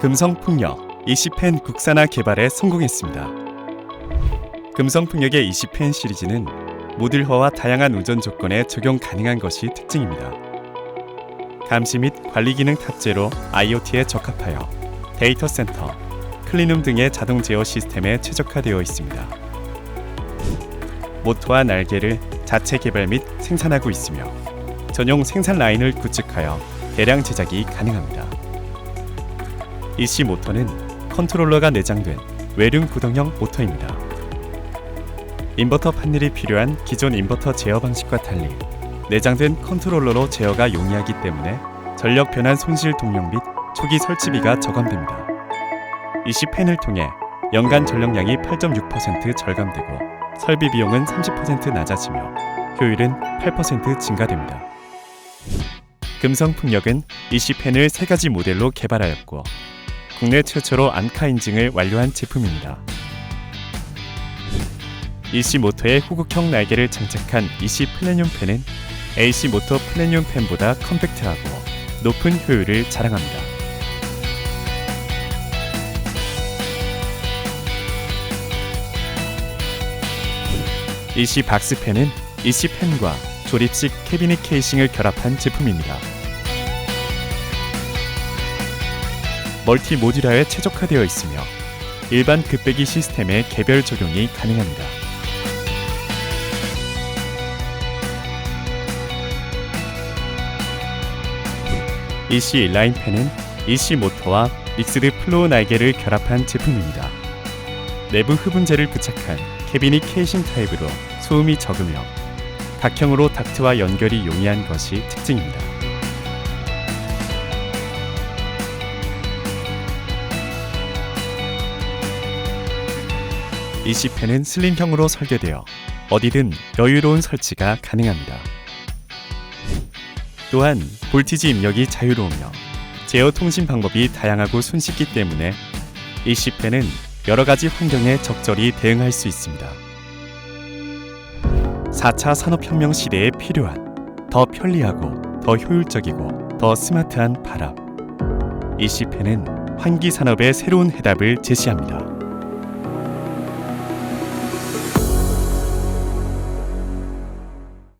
금성풍력 20펜 국산화 개발에 성공했습니다. 금성풍력의 20펜 시리즈는 모듈화와 다양한 운전 조건에 적용 가능한 것이 특징입니다. 감시 및 관리 기능 탑재로 IoT에 적합하여 데이터 센터, 클린룸 등의 자동 제어 시스템에 최적화되어 있습니다. 모터와 날개를 자체 개발 및 생산하고 있으며 전용 생산 라인을 구축하여 대량 제작이 가능합니다. EC 모터는 컨트롤러가 내장된 외륜 구동형 모터입니다. 인버터 판넬이 필요한 기존 인버터 제어 방식과 달리 내장된 컨트롤러로 제어가 용이하기 때문에 전력 변환 손실 동력 및 초기 설치비가 저감됩니다. EC 펜을 통해 연간 전력량이 8.6% 절감되고 설비 비용은 30% 낮아지며 효율은 8% 증가됩니다. 금성 풍력은 EC 펜을 세 가지 모델로 개발하였고 국내 최초로 안카 인증을 완료한 제품입니다. EC 모터에 호국형 날개를 장착한 EC 플래늄 펜은 AC 모터 플래늄 펜보다 컴팩트하고 높은 효율을 자랑합니다. EC 박스 펜은 EC 펜과 조립식 캐비닛 케이싱을 결합한 제품입니다. 멀티 모듈화에 최적화되어 있으며 일반 급배기 시스템의 개별 적용이 가능합니다. EC 인라인 펜은 EC 모터와 믹스드 플로우 날개를 결합한 제품입니다. 내부 흡음재를 부착한 캐비닛 케이싱 타입으로 소음이 적으며 각형으로 닥트와 연결이 용이한 것이 특징입니다. EC펜은 슬림형으로 설계되어 어디든 여유로운 설치가 가능합니다. 또한 볼티지 입력이 자유로우며 제어 통신 방법이 다양하고 손쉽기 때문에 EC펜은 여러 가지 환경에 적절히 대응할 수 있습니다. 4차 산업혁명 시대에 필요한 더 편리하고 더 효율적이고 더 스마트한 바람. EC펜은 환기 산업의 새로운 해답을 제시합니다.